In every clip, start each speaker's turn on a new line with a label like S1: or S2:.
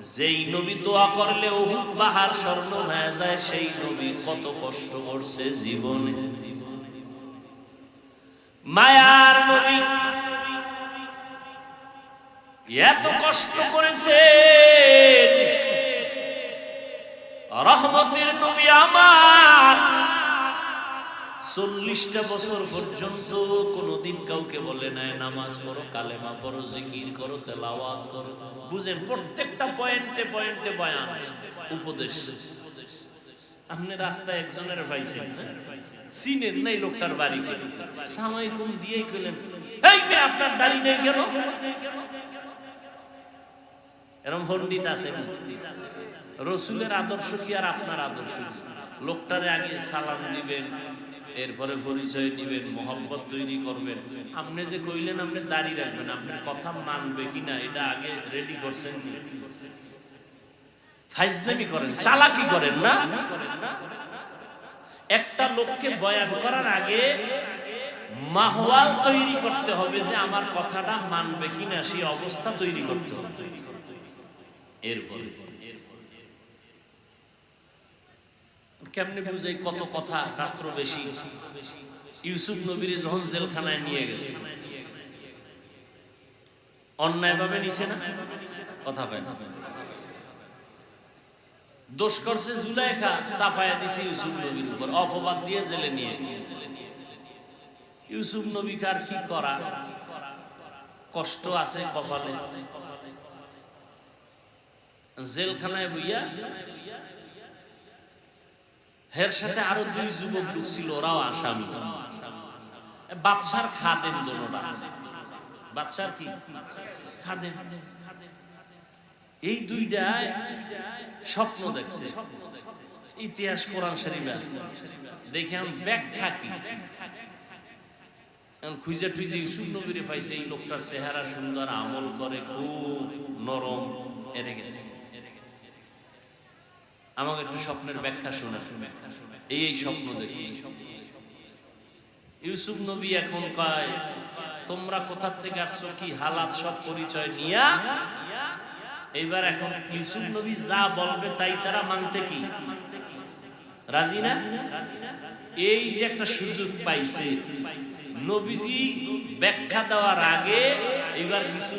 S1: যেই নবী দোয়া করলে উহুদ পাহাড় স্বর্ণ হয়ে যায়, সেই নবী কত কষ্ট করছে জীবনে। মায়ার নবী এত কষ্ট করেছে। রহমতের নবী আমার চল্লিশটা বছর পর্যন্ত কোনোদিন কাউকে বলে নাই, নামাজ পড়ো, কালেমা পড়ো, জিকির করো, তেলাওয়াত করো। বুঝেন, প্রত্যেকটা পয়েন্টে পয়েন্টে বয়ান উপদেশ। আপনি একজনের চিনেন নাই লোকটার বাড়ি কইলেন, এই আপনার দাড়ি নেই কেন? এরকম পণ্ডিত আছে রসুলের আদর্শ কি আর আপনার আদর্শ? লোকটারে আগে সালাম দিবেন এরপরে পরিচয় দিবেন মোহাম্মত তৈরি করবেন। আপনি যে কইলেন, আপনি জারি রাখবেন, আপনার কথা মানবে কিনা এটা আগে রেডি করছেন নি? ফাইজদামি করেন, চালাকি করেন না? একটা লোককে বয়ান করার আগে মাহওয়াল তৈরি করতে হবে যে আমার কথাটা মানবে কিনা সেই অবস্থা তৈরি করতে হবে। এরপরে কেমনে বুঝাই কত কথা রাত্র বেশি? ইউসুফ নবীর যখন জেলখানায় নিয়ে গেছে। অন্যায় ভাবে নিছে না? কথা পায় না। দোষ করছে জুলাইখা, চাপায়া দিছে ইউসুফ নবীর উপর, অপবাদ দিয়ে জেলে নিয়ে ইউসুফ নবীকার কি করা? কষ্ট আছে কপালে। জেলখানায় বইয়া হের সাথে আরও দুই যুবক লোক ছিল ওরাও আসামি। বাদশার খাদেম দোনোটা বাদশার কি? খাদেম। এই দুইটা স্বপ্ন দেখছে। ইতিহাস কোরআন শরীফ আছে। দেখে ব্যাখ্যা কি? খুঁজে টুইজে ইউসুফ পাইছে, এই লোকটার চেহারা সুন্দর, আমল করে, খুব নরম, এরে গেছে। আমাকে একটু স্বপ্নের ব্যাখ্যা শোনা এই এই স্বপ্ন দেখছি। ইউসুফ নবী এখন কয়, তোমরা কোথার থেকে আসছো? কি হালাত? সব পরিচয় নিয়া? এইবার এখন ইউসুফ নবী যা বলবে তাই তারা মানতে কি? রাজি না? এই যে একটা সুযোগ পাইছে। নবীজি ব্যাখ্যা দেওয়ার আগে এবার কিছু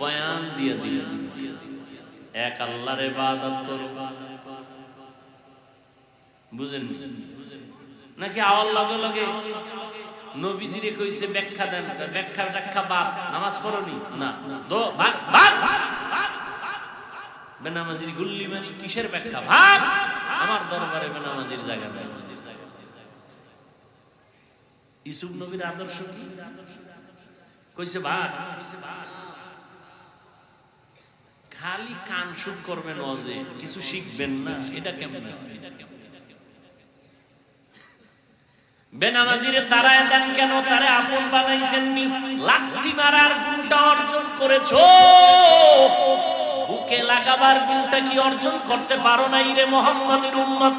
S1: বয়ান দিয়ে দিলেন। এক আল্লাহর ইবাদত করো। বুঝেন নাকি আওয়ার লগে লগে নবীজিরে কইছে ব্যাখ্যা দেন ব্যাখ্যা ব্যাখ্যা বাদ, নামাজ পড়নি? না। দো ভাগ ভাগ বেনামাজির গুল্লি মানি কিসের ব্যাখ্যা? ভাগ আমার দরবারে বেনামাজির জায়গা নাই। ইসুফ নবীর আদর্শ কি? কইছে ভাগ খালি কান সুখ করবেন অজে, কিছু শিখবেন না এটা কেমন এটা কেমন? বেনামাজিরে তারায় দেন কেন? তারে আপন বানাইছেননি। লাথি মারার গুণটা অর্জন করেছ। বুকে লাগাবার গুণটা কি অর্জন করতে পারো নাই রে মোহাম্মদের উম্মত?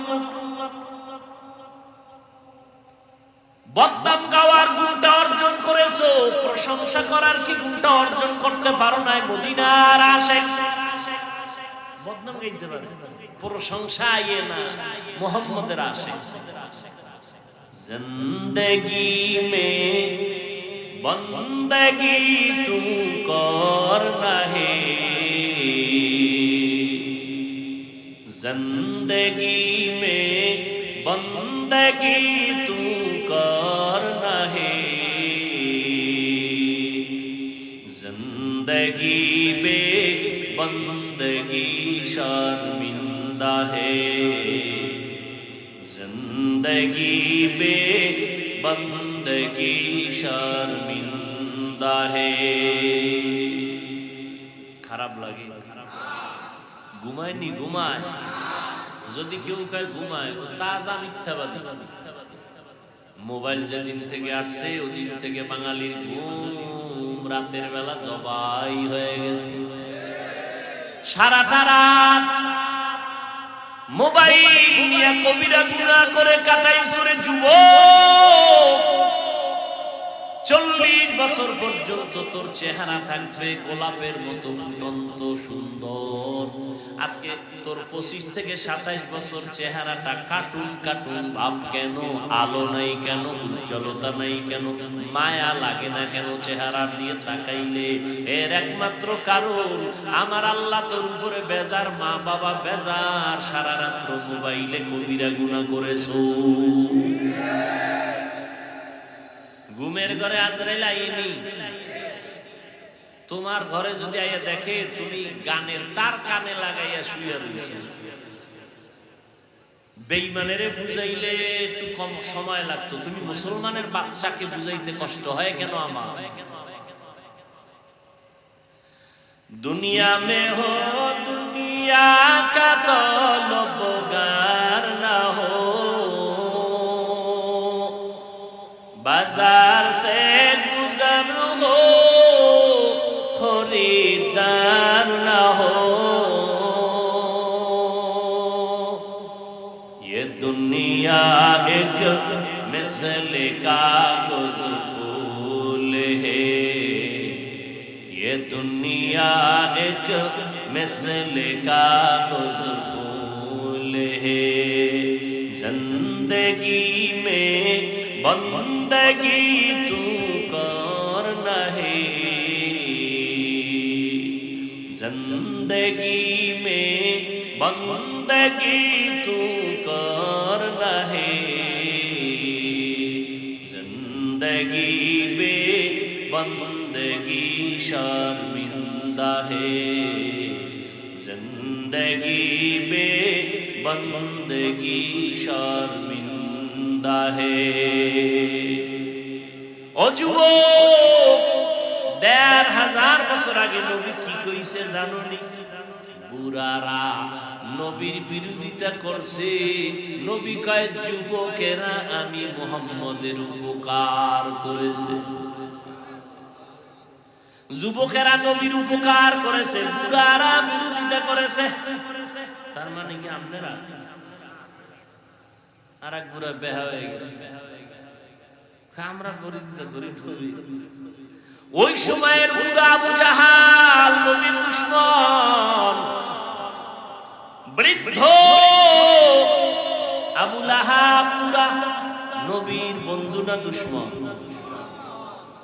S1: বদনাম গাওয়ার গুণটা অর্জন করেছ। প্রশংসা করার কি গুণটা অর্জন করতে পারো নাই মদিনার আশেক? বদনাম গাইতে পারে। প্রশংসা ইয়ে না, মোহাম্মদের زندگی میں بندگی تو کار نہ ہے زندگی میں بندگی تو کار نہ ہے زندگی میں بندگی شرمندہ ہے۔ زندگی बे बंदगी शर्मिंदा है খারাপ লাগে ঘুমায়নি ঘুমায় যদি কেউ কায় ঘুমায় ও তাজা মিথ্যাবাদী মোবাইল যেদিন থেকে আসছে ওদিন থেকে বাঙালির ঘুম রাতের বেলা জবাই হয়ে গেছে সারাটা রাত মোবাইল নিয়ে কবিরা গুণা করে কাটাই সরে যুব চল্লিশ বছর পর্যন্ত তোর চেহারা থাকবে গোলাপের মতো ফুটন্ত সুন্দর। আজকে তোর পঁচিশ থেকে সাতাইশ বছর চেহারাটা কাটুন কাটুন, ভাব কেন, আলো নাই কেন, উজ্জ্বলতা নাই কেন, মায়া লাগে না কেন চেহারা দিয়ে তাকাইলে? এর একমাত্র কারণ, আমার আল্লাহ তোর উপরে বেজার, মা বাবা বেজার, সারা রাত্র মোবাইলে কবিরা গুণা করেছ। ঘুমের ঘরে আজরাইল আইনি। তোমার ঘরে যদি আইয়া দেখে তুমি গানের তার কানে লাগাইয়া শুয়ে রয়েছে বেইমানের বুঝাইলে একটু কম সময় লাগতো। তুমি মুসলমানের বাচ্চাকে বুঝাইতে কষ্ট হয় কেন আমার? দুনিয়া মে হো দুনিয়া কা তলব بازار سے گزر ہو، خریدار نہ ہو۔ یہ دنیا ایک مثل کا غزفول ہے۔ یہ دنیا ایک مثل کا غزفول ہے۔ زندگی بندگی تو کار نہیں زندگی میں بندگی تو کار نہیں زندگی میں بندگی شرمندہ ہے۔ زندگی میں بندگی شرمندہ है ও যুবক, দেড় হাজার বছর আগে নবী কি কইছে জানোনি? বুড়ারা নবীর বিরোধিতা করছে। নবী কয়, যুবকেরা, আমি মোহাম্মদের উপকার করেছে। যুবকেরা নবীর উপকার করেছে, বুড়ারা বিরোধিতা করেছে। তার মানে কি আপনারা আর এক বুড়া বেহা হয়ে গেছে। আমরা পরিচিত করি নবী ওই সময়ের বুড়া আবু জাহাল নবীর দুশ্মন, বৃদ্ধ আবু লাহাব বুড়া নবীর বন্ধু না দুশ্মন?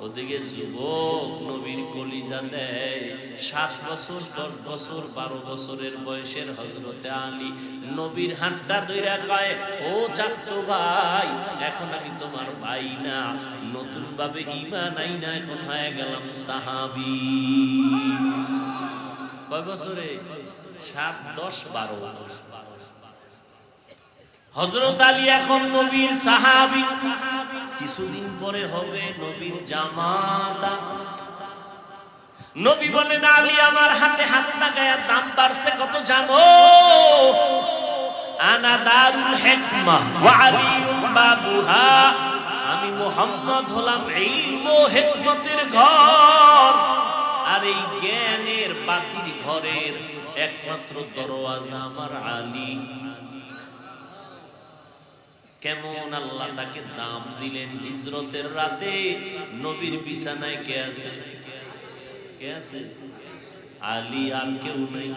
S1: ওদিকে যুবক নবীর কলিজা দেয়। সাত বছর, দশ বছর, বারো বছরের বয়সের হজরতে আলী নবীর হাতটা দইরা কয়, ও চাস্তো ভাই, এখন আমি তোমার ভাই না। নতুন ভাবে ইমান আই না এখন হয়ে গেলাম সাহাবি। কয় বছরে? সাত, দশ, বারো হজরত আলী এখন নবীর সাহাবি। কিছুদিন পরে হবে নবীর জামাতা। নবী বলেন আলী, আমার হাতে হাত লাগায়া দাম বাড়ছে, কত জানো? আনা দারুল হিকমা ওয়া আলিউন বাবুহা, আমি মোহাম্মদ হলাম ইলম ও হিকমতের ঘর। আর এই জ্ঞানের বাতির ঘরের একমাত্র দরওয়াজা আমার আলী। কেমন আল্লাহ তাকে দাম দিলেন হিজরতের রাতে? নবীর বিছানায় কে আছে? কে আছে? আলী আর কেউ নাই।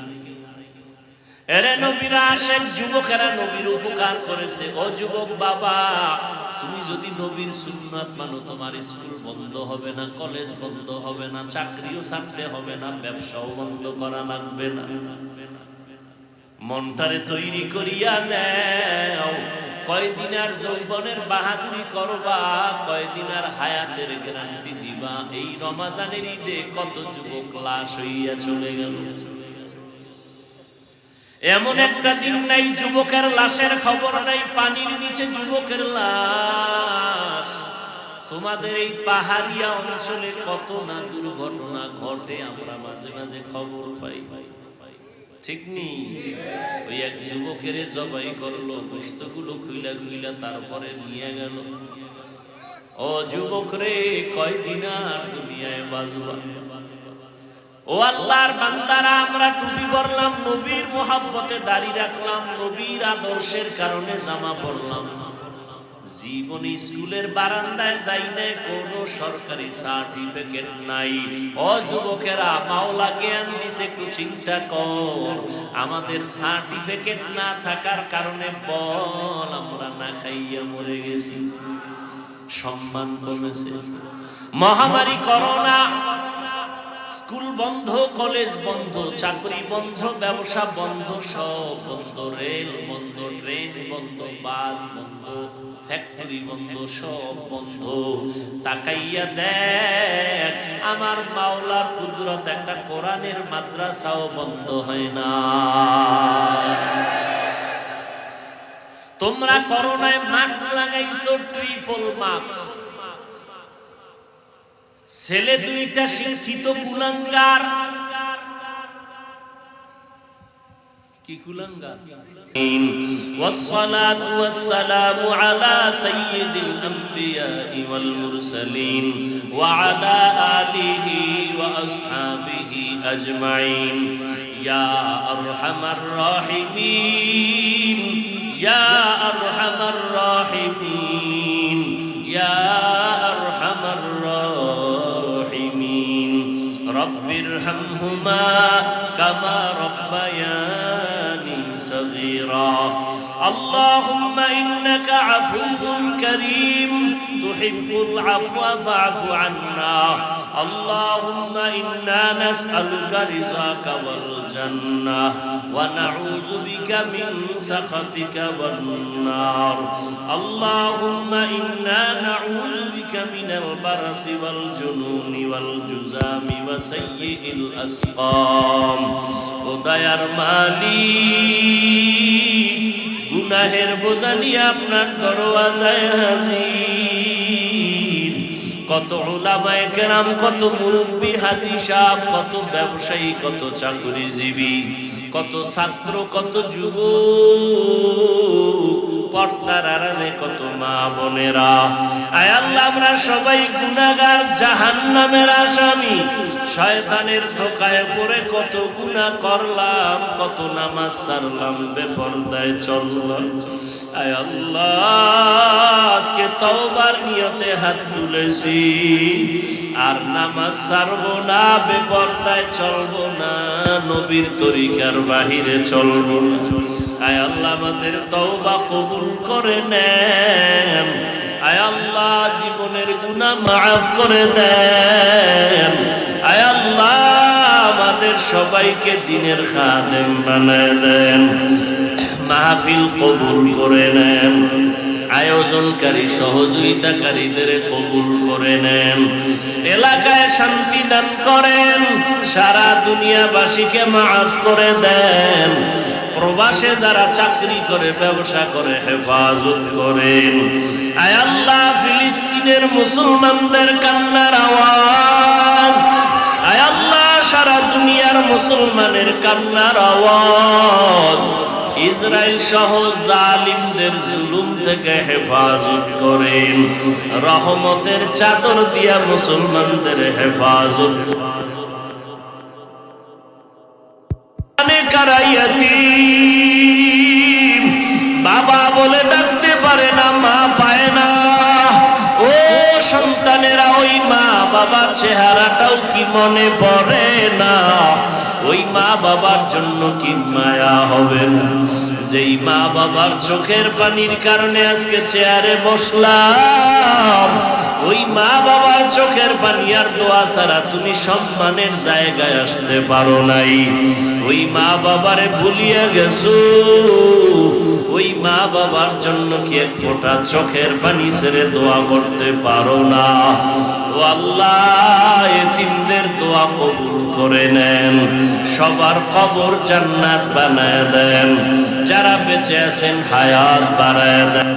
S1: নবীরা উপকার করেছে। বাবা, তুমি যদি নবীর মানো, তোমার স্কুল বন্ধ হবে না, কলেজ বন্ধ হবে না, চাকরিও হবে না, ব্যবসাও বন্ধ করা লাগবে না। মনটারে তৈরি করিয়া কয়দিন আর যৌবনের বাহাদুরি করবা? কয়দিন আর হায়াতের গ্যারান্টি দিবা? এই রমাজানের ঈদে কত যুবক লাশ হইয়া চলে গেল। এমন একটা দিন নাই, যুবকের লাশের খবর নাই, পানির নিচে যুবকের লাশ। তোমাদের এই পাহাড়িয়া অঞ্চলে কত না দুর্ঘটনা ঘটে, আমরা মাঝে মাঝে খবর পাই। ঠিক নেই ওই এক যুবকের জবাই করল গোস্তগুলো খুইলা খুইলা তারপরে নিয়ে গেল। ও যুবক রে, কয়দিন আর দুনিয়ায় বাজবা ও আল্লাহর বান্দারা, আমরা টুপি পরলাম, নবীর মোহাব্বতে দাড়ি রাখলাম, নবীর আদর্শের কারণে জামা পরলাম। জীবনে স্কুলের বারান্দায় যাই না কোনো সরকারি সার্টিফিকেট নাই। ও যুবকেরা, মাওলা জ্ঞান দিছে, একটু চিন্তা কর। আমাদের সার্টিফিকেট না থাকার কারণে বল আমরা না খাইয়া মরে গেছি। সম্মান কমেছে। মহামারী করোনা স্কুল বন্ধ, কলেজ বন্ধ, চাকরি বন্ধ, ব্যবসা বন্ধ, সব বন্ধ, রেল বন্ধ, ট্রেন বন্ধ, বাস বন্ধ, ফ্যাক্টরি বন্ধ, সব বন্ধ। তাকাইয়া দেখ, আমার মাওলার কুদরত একটা কোরআনের মাদ্রাসাও বন্ধ হয় না। তোমরা করোনায় মাস্ক লাগাইছো, ট্রিপল মাস্ক। ছেলে দুইটা শিক্ষিত কুলাঙ্গার কি কুলাঙ্গার والصلاة والسلام على سيد الأنبياء والمرسلين وعلى آله وأصحابه أجمعين يا أرحم الراحمين يا أرحم الراحمين ارحمهما كما ربياني صغيرا. اللهم إنك عفو كريم تحب العفو فاعف عنا اللهم إنا نسألك رضاك والجنة ونعوذ بك من سخطك والنار اللهم إنا نعوذ بك من البرص والجنون والجزام وسيء الأسقام ودير مالي গুনাহের বোঝা নিয়ে আপনার দরওয়াজায় হাজির কত ওলামায়ে কেরাম, কত মুরব্বী হাজি সাহ কত ব্যবসায়ী, কত চাকরিজীবী, কত ছাত্র, কত যুব পর্দার আড়ালে কত মা বোনেরা। আয় আল্লাহ, আমরা সবাই গুনাহগার, জাহান্নামের আসামি। শয়তানের ধোকায় পড়ে কত গুনাহ করলাম, কত নামাজ সারলাম, বেপরদায় চললাম। আয় আল্লাহ, আজকে তওবার নিয়তে হাত তুলেছি। আর নামাজ সারবো না, বেপরদায় চলবো না, নবীর তরিকার বাহিরে চলবো না। আয় আল্লাহ আমাদের তওবা কবুল করে নেন। আয় আল্লাহ জীবনের গুনাহ মাফ করে দেন। আয় আল্লাহ আমাদের সবাইকে দিনের খাদেম বানায় দেন। মাহফিল কবুল করে নেন। আয়োজনকারী, সহযোগিতাকারীদের কবুল করে নেন। এলাকায় শান্তি দান করেন। সারা দুনিয়াবাসীকে মাফ করে দেন। প্রবাসে যারা চাকরি করে, ব্যবসা করে, হেফাজত করেন আয় আল্লাহ, ফিলিস্তিনের মুসলমানদের কান্নার আওয়াজ। আয় আল্লাহ, সারা দুনিয়ার মুসলমানের কান্নার আওয়াজ। ইসরায়েল সহ জালিমদের জুলুম থেকে হেফাজত করেন রহমতের চাদর দিয়া মুসলমানদের হেফাজত। বাবা বলে ডাকতে পারে না, মা পায় না। ও সন্তানেরা, ওই মা বাবার চেহারাটাও কি মনে পড়ে না? ওই মা বাবার জন্য কি মায়া হবে না? যেই মা বাবার চোখের পানির কারণে আজকে চেয়ারে বসলাম, ওই মা বাবার চোখের পানি আর দোয়া ছাড়া তুমি সম্মানের জায়গায় আসতে পারো নাই। ওই মা বাবারে ভুলিয়া গেছো। ওই মা বাবার জন্য কি এক ফোঁটা চোখের পানি ছেড়ে দোয়া করতে পারো না? ও আল্লাহ দোয়া কবুল করে নেন, সবার কবর জান্নাত বানায় দেন, যারা বেঁচে আছেন হায়াত বাড়ায় দেন।